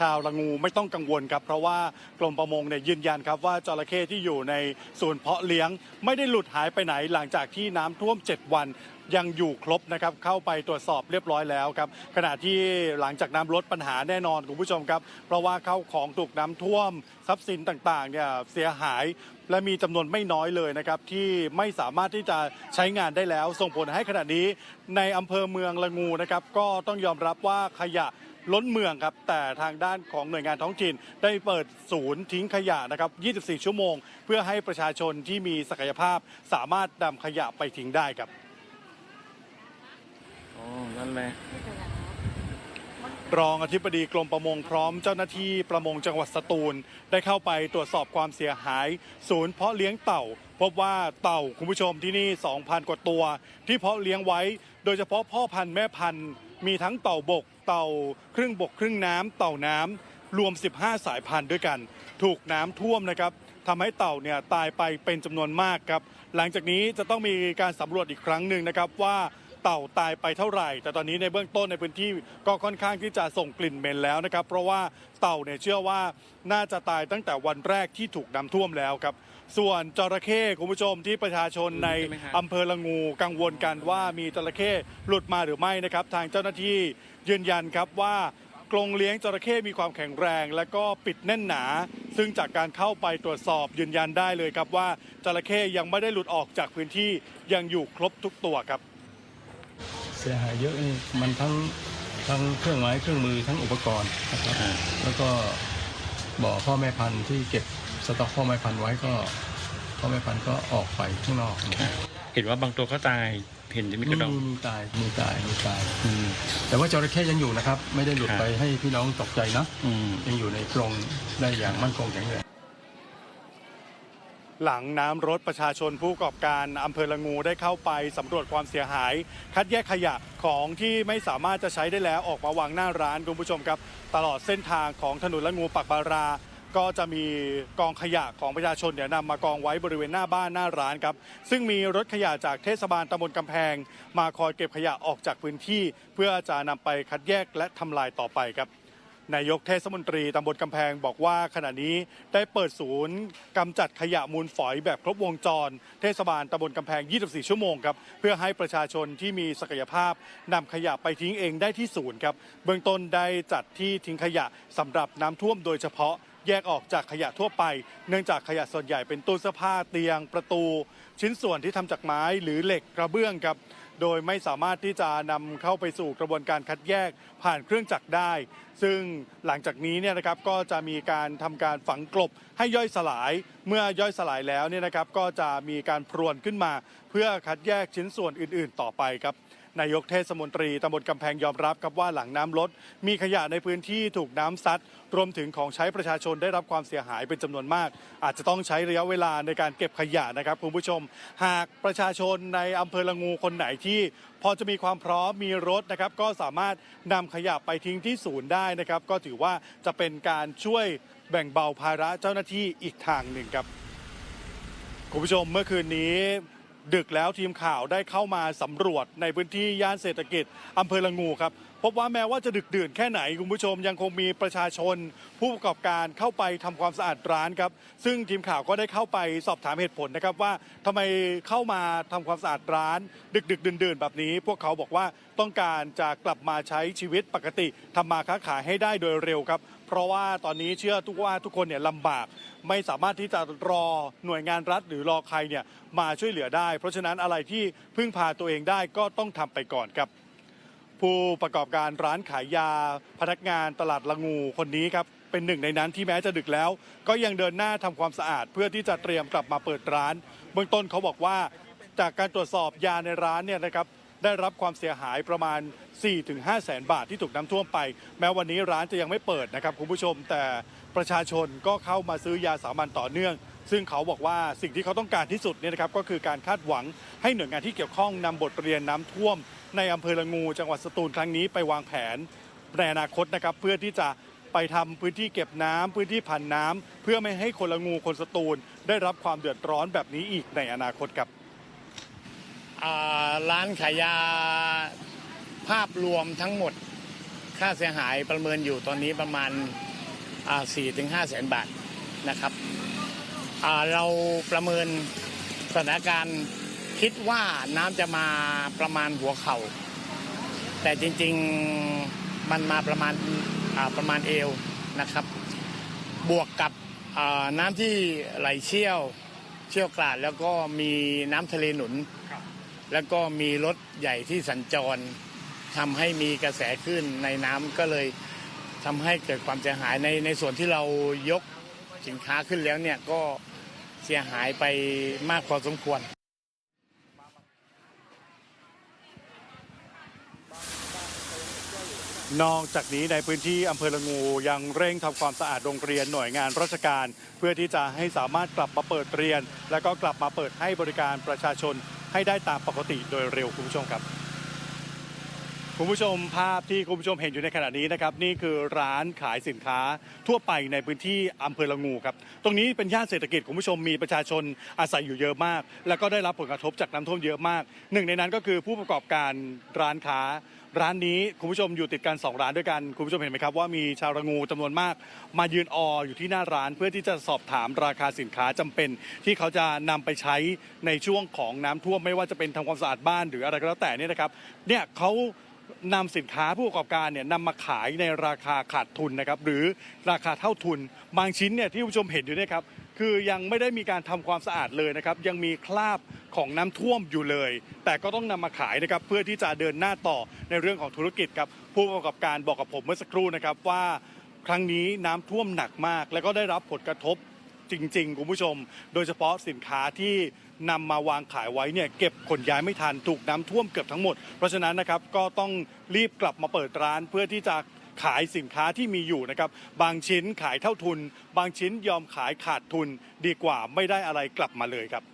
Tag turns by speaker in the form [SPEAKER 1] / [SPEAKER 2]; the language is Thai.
[SPEAKER 1] ชาวละงูไม่ต้องกังวลครับ เพราะว่ากรมประมงเนี่ยยืนยันครับว่าจระเข้ที่อยู่ในศูนย์เพาะเลี้ยง ไม่ได้หลุดหายไปไหนหลังจากที่น้ำท่วม 7 วันยังอยู่ครบนะครับเข้าไปตรวจสอบเรียบร้อยแล้วครับขณะที่หลังจากน้ำลดปัญหาแน่นอนคุณผู้ชมครับ เพราะว่าเข้าของถูกน้ำท่วม ทรัพย์สินต่างๆเนี่ยเสียหายและมีจำนวนไม่น้อยเลยนะครับที่ไม่สามารถที่จะใช้งานได้แล้ว ส่งผลให้ขณะนี้ในอำเภอเมืองละงูนะครับก็ต้องยอมรับว่าขยะ ล้นเมืองครับ แต่ทางด้านของหน่วยงานท้องถิ่นได้เปิดศูนย์ทิ้งขยะนะครับ 24 ชั่วโมง เพื่อให้ประชาชนที่มีศักยภาพสามารถนำขยะไปทิ้งได้ครับ
[SPEAKER 2] อ๋อนั่นแหละ
[SPEAKER 1] รองอธิบดีกรมประมงพร้อมเจ้าหน้าที่ประมงจังหวัดสตูล ได้เข้าไปตรวจสอบความเสียหาย ศูนย์เพาะเลี้ยงเต่า พบว่าเต่าคุณผู้ชมที่นี่ 2,000 กว่าตัว ที่เพาะเลี้ยงไว้ โดยเฉพาะพ่อพันธุ์แม่พันธุ์มีทั้งเต่าบก เต่าครึ่งบกครึ่งน้ำเต่าน้ำรวม 15 สายพันธุ์ด้วยกัน ถูกน้ำท่วมนะครับทำให้เต่าเนี่ยตายไปเป็นจำนวนมากครับ หลังจากนี้จะต้องมีการสำรวจอีกครั้งหนึ่งนะครับว่าเต่าตายไปเท่าไหร่ แต่ตอนนี้ในเบื้องต้นในพื้นที่ก็ค่อนข้างที่จะส่งกลิ่นเหม็นแล้วนะครับ เพราะว่าเต่าเนี่ยเชื่อว่าน่าจะตายตั้งแต่วันแรกที่ถูกน้ำท่วมแล้วครับ ส่วนจระเข้คุณผู้ชมที่ประชาชนใน
[SPEAKER 2] ใช่ไหมครับ
[SPEAKER 1] อำเภอละงูกังวลกันว่ามีจระเข้หลุดมาหรือไม่นะครับ ทางเจ้าหน้าที่ยืนยันครับว่ากรงเลี้ยงจระเข้มีความแข็งแรง และก็ปิดแน่นหนา ซึ่งจากการเข้าไปตรวจสอบยืนยันได้เลยครับว่าจระเข้ยังไม่ได้หลุดออกจากพื้นที่ยังอยู่ครบทุกตัวครับ
[SPEAKER 3] เสียหายเยอะนี่มันทั้งทั้งเครื่องไม้เครื่องมือทั้งอุปกรณ์นะครับ
[SPEAKER 2] อ่า
[SPEAKER 3] แล้วก็ บ่อพ่อแม่พันธุ์ที่เก็บสต็อกพ่อแม่พันธุ์ไว้ก็พ่อแม่พันธุ์ก็ออกไปข้างนอกนะครับ
[SPEAKER 2] เห็นว่าบางตัวก็ตายเห็นจะมีก
[SPEAKER 3] มี
[SPEAKER 2] ระดอง
[SPEAKER 3] มีตายมีตายมีตาย
[SPEAKER 2] อืม
[SPEAKER 3] แต่ว่าจระเข้ยังอยู่นะครับ ไม่ได้หลุด
[SPEAKER 2] ครับ
[SPEAKER 3] ไปให้พี่น้องตกใจนะ
[SPEAKER 2] อืม
[SPEAKER 3] ยังอยู่ในกรงได้อย่างมั่นคงแข็งแรง
[SPEAKER 1] หลังน้ำรถประชาชนผู้ประกอบการอำเภอละงูได้เข้าไปสำรวจความเสียหาย คัดแยกขยะของที่ไม่สามารถจะใช้ได้แล้วออกมาวางหน้าร้านคุณผู้ชมครับ ตลอดเส้นทางของถนนละงูปักบาราก็จะมีกองขยะของประชาชนเนี่ยนำมากองไว้บริเวณหน้าบ้านหน้าร้านครับ ซึ่งมีรถขยะจากเทศบาลตำบลกำแพง มาคอยเก็บขยะออกจากพื้นที่ เพื่อจะนำไปคัดแยกและทำลายต่อไปครับ นายกเทศมนตรีตำบลกำแพงบอกว่าขณะนี้ได้เปิดศูนย์กำจัดขยะมูลฝอยแบบครบวงจร เทศบาลตำบลกำแพง 24 ชั่วโมงครับเพื่อให้ประชาชนที่มีศักยภาพนำขยะไปทิ้งเองได้ที่ศูนย์ครับเบื้องต้นได้จัดที่ทิ้งขยะสำหรับน้ำท่วมโดยเฉพาะแยกออกจากขยะทั่วไป เนื่องจากขยะส่วนใหญ่เป็นตู้เสื้อผ้าเตียงประตู ชิ้นส่วนที่ทำจากไม้หรือเหล็กกระเบื้องครับ โดยไม่สามารถที่จะนำเข้าไปสู่กระบวนการคัดแยกผ่านเครื่องจักรได้ ซึ่งหลังจากนี้เนี่ยนะครับก็จะมีการทำการฝังกลบให้ย่อยสลาย เมื่อย่อยสลายแล้วเนี่ยนะครับก็จะมีการพรวนขึ้นมา เพื่อคัดแยกชิ้นส่วนอื่น ๆ ต่อไปครับ นายกเทศมนตรีตำบลกำแพงยอมรับครับว่าหลังน้ำลด มีขยะในพื้นที่ถูกน้ำซัด รวมถึงของใช้ประชาชนได้รับความเสียหายเป็นจำนวนมาก อาจจะต้องใช้ระยะเวลาในการเก็บขยะนะครับคุณผู้ชม หากประชาชนในอำเภอละงูคนไหนที่พอจะมีความพร้อมมีรถนะครับก็สามารถนำขยะไปทิ้งที่ศูนย์ได้นะครับ ก็ถือว่าจะเป็นการช่วยแบ่งเบาภาระเจ้าหน้าที่อีกทางหนึ่งครับคุณผู้ชมเมื่อคืนนี้ ดึกแล้วทีมข่าวได้เข้ามาสำรวจในพื้นที่ย่านเศรษฐกิจอำเภอละงูครับ พบว่าแม้ว่าจะดึกดื่นแค่ไหนคุณผู้ชมยังคงมีประชาชน ผู้ประกอบการเข้าไปทำความสะอาดร้านครับ ซึ่งทีมข่าวก็ได้เข้าไปสอบถามเหตุผลนะครับว่าทำไมเข้ามาทำความสะอาดร้าน ดึกดึกดื่นดื่นแบบนี้ พวกเขาบอกว่าต้องการจะกลับมาใช้ชีวิตปกติทำมาค้าขายให้ได้โดยเร็วครับ เพราะว่าตอนนี้เชื่อทุกว่าทุกคนเนี่ยลำบากไม่สามารถที่จะรอหน่วยงานรัฐหรือรอใครเนี่ยมาช่วยเหลือได้ เพราะฉะนั้นอะไรที่พึ่งพาตัวเองได้ก็ต้องทำไปก่อนครับ ผู้ประกอบการร้านขายยา พนักงานตลาดละงูคนนี้ครับเป็นหนึ่งในนั้นที่แม้จะดึกแล้ว ก็ยังเดินหน้าทำความสะอาด เพื่อที่จะเตรียมกลับมาเปิดร้าน เบื้องต้นเขาบอกว่าจากการตรวจสอบยาในร้านเนี่ยนะครับ ได้รับความเสียหายประมาณ 4-5แสนบาทที่ถูกน้ำท่วมไป แม้วันนี้ร้านจะยังไม่เปิดนะครับคุณผู้ชม แต่ประชาชนก็เข้ามาซื้อยาสามัญต่อเนื่อง ซึ่งเขาบอกว่าสิ่งที่เขาต้องการที่สุดเนี่ยนะครับก็คือการคาดหวังให้หน่วยงานที่เกี่ยวข้องนำบทเรียนน้ำท่วม ในอำเภอละงู จังหวัดสตูลครั้งนี้ไปวางแผนในอนาคตนะครับเพื่อที่จะไปทำพื้นที่เก็บน้ำพื้นที่ผันน้ำเพื่อไม่ให้คนละงูคนสตูล ได้รับความเดือดร้อนแบบนี้อีกในอนาคตครับ
[SPEAKER 4] ร้านขายยาภาพรวมทั้งหมดค่าเสียหายประเมินอยู่ตอนนี้ประมาณสี่ถึงห้าแสนบาทนะครับเราประเมินสถานการณ์คิดว่าน้ำจะมาประมาณหัวเข่า แต่จริงๆมันมาประมาณาประมาณเอวนะครับ บวกกับน้ำที่ไหลเชี่ยวเชี่ยวกราดแล้วก็มีน้ำทะเลหนุน แล้วก็มีรถใหญ่ที่สัญจรทำให้มีกระแสขึ้นในน้ำก็เลยทำให้เกิดความเสียหายในในส่วนที่เรายกสินค้าขึ้นแล้วเนี่ยก็เสียหายไปมากพอสมควร
[SPEAKER 1] นอกจากนี้ในพื้นที่อำเภอละงูยังเร่งทำความสะอาดโรงเรียนหน่วยงานราชการ เพื่อที่จะให้สามารถกลับมาเปิดเรียน และก็กลับมาเปิดให้บริการประชาชน ให้ได้ตามปกติโดยเร็วคุณผู้ชมครับ คุณผู้ชมภาพที่คุณผู้ชมเห็นอยู่ในขณะนี้นะครับ นี่คือร้านขายสินค้าทั่วไปในพื้นที่อำเภอละงูครับตรงนี้เป็นย่านเศรษฐกิจคุณผู้ชมมีประชาชนอาศัยอยู่เยอะมาก แล้วก็ได้รับผลกระทบจากน้ำท่วมเยอะมาก หนึ่งในนั้นก็คือผู้ประกอบการร้านค้า ร้านนี้คุณผู้ชมอยู่ติดกัน2ร้านด้วยกันคุณผู้ชมเห็นไหมครับว่ามีชาวระงูจำนวนมาก มายืนอออยู่ที่หน้าร้านเพื่อที่จะสอบถามราคาสินค้าจำเป็น ที่เขาจะนำไปใช้ในช่วงของน้ำท่วมไม่ว่าจะเป็นทำความสะอาดบ้านหรืออะไรก็แล้วแต่นี่นะครับเนี่ยเขานำสินค้าผู้ประกอบการเนี่ยนำมาขายในราคาขาดทุนนะครับหรือราคาเท่าทุน บางชิ้นเนี่ยที่คุณผู้ชมเห็นอยู่เนี่ยครับคือยังไม่ได้มีการทำความสะอาดเลยนะครับยังมีคราบ ของน้ำท่วมอยู่เลย แต่ก็ต้องนำมาขายนะครับเพื่อที่จะเดินหน้าต่อในเรื่องของธุรกิจครับผู้ประกอบการบอกกับผมเมื่อสักครู่นะครับว่าครั้งนี้น้ำท่วมหนักมาก แล้วก็ได้รับผลกระทบจริงๆคุณผู้ชม โดยเฉพาะสินค้าที่นำมาวางขายไว้เนี่ยเก็บขนย้ายไม่ทันถูกน้ำท่วมเกือบทั้งหมด เพราะฉะนั้นนะครับก็ต้องรีบกลับมาเปิดร้านเพื่อที่จะขายสินค้าที่มีอยู่นะครับ บางชิ้นขายเท่าทุน บางชิ้นยอมขายขาดทุน ดีกว่าไม่ได้อะไรกลับมาเลยครับ